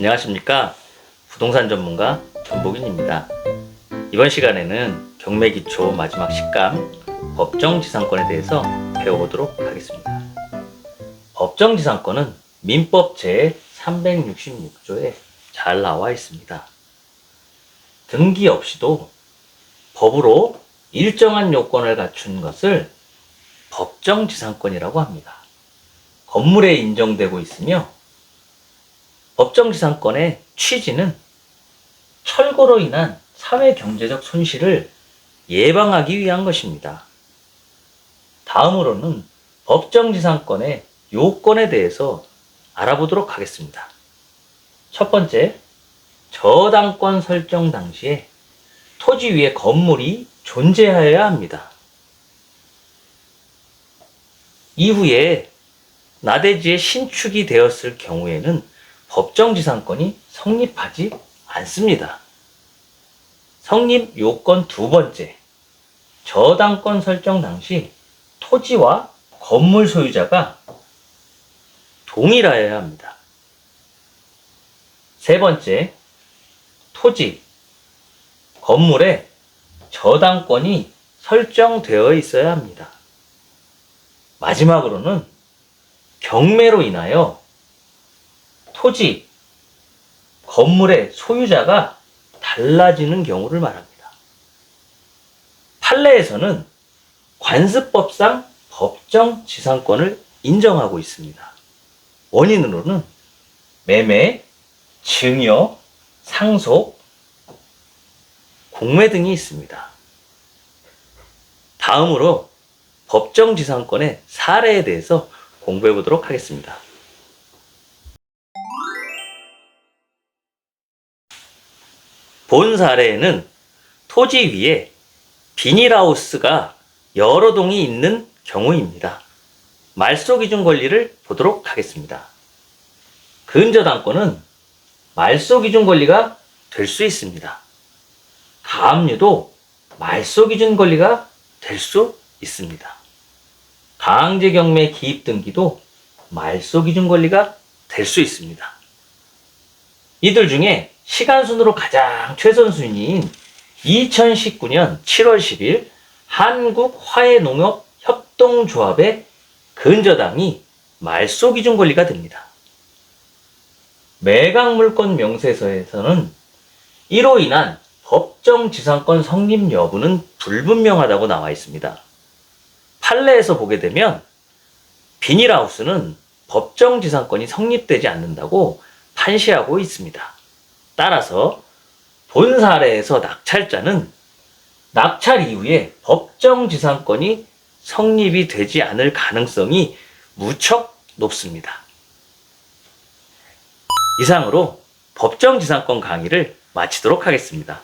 안녕하십니까. 부동산 전문가 전복인입니다. 이번 시간에는 경매기초 마지막 식감 법정지상권에 대해서 배워보도록 하겠습니다. 법정지상권은 민법 제366조에 잘 나와 있습니다. 등기 없이도 법으로 일정한 요건을 갖춘 것을 법정지상권이라고 합니다. 건물에 인정되고 있으며 법정지상권의 취지는 철거로 인한 사회 경제적 손실을 예방하기 위한 것입니다. 다음으로는 법정지상권의 요건에 대해서 알아보도록 하겠습니다. 첫 번째, 저당권 설정 당시에 토지 위에 건물이 존재하여야 합니다. 이후에 나대지에 신축이 되었을 경우에는 법정지상권이 성립하지 않습니다. 성립 요건 두 번째, 저당권 설정 당시 토지와 건물 소유자가 동일하여야 합니다. 세 번째, 토지, 건물에 저당권이 설정되어 있어야 합니다. 마지막으로는 경매로 인하여 토지, 건물의 소유자가 달라지는 경우를 말합니다. 판례에서는 관습법상 법정 지상권을 인정하고 있습니다. 원인으로는 매매, 증여, 상속, 공매 등이 있습니다. 다음으로 법정 지상권의 사례에 대해서 공부해 보도록 하겠습니다. 본 사례에는 토지 위에 비닐하우스가 여러 동이 있는 경우입니다. 말소 기준 권리를 보도록 하겠습니다. 근저당권은 말소 기준 권리가 될 수 있습니다. 가압류도 말소 기준 권리가 될 수 있습니다. 강제 경매 기입 등기도 말소 기준 권리가 될 수 있습니다. 이들 중에 시간 순으로 가장 최선 순위인 2019년 7월 10일 한국 화해농업 협동조합의 근저당이 말소 기준 권리가 됩니다. 매각 물권 명세서에서는 이로 인한 법정 지상권 성립 여부는 불분명하다고 나와 있습니다. 판례에서 보게 되면 비닐하우스는 법정 지상권이 성립되지 않는다고 판시하고 있습니다. 따라서 본 사례에서 낙찰자는 낙찰 이후에 법정 지상권이 성립이 되지 않을 가능성이 무척 높습니다. 이상으로 법정 지상권 강의를 마치도록 하겠습니다.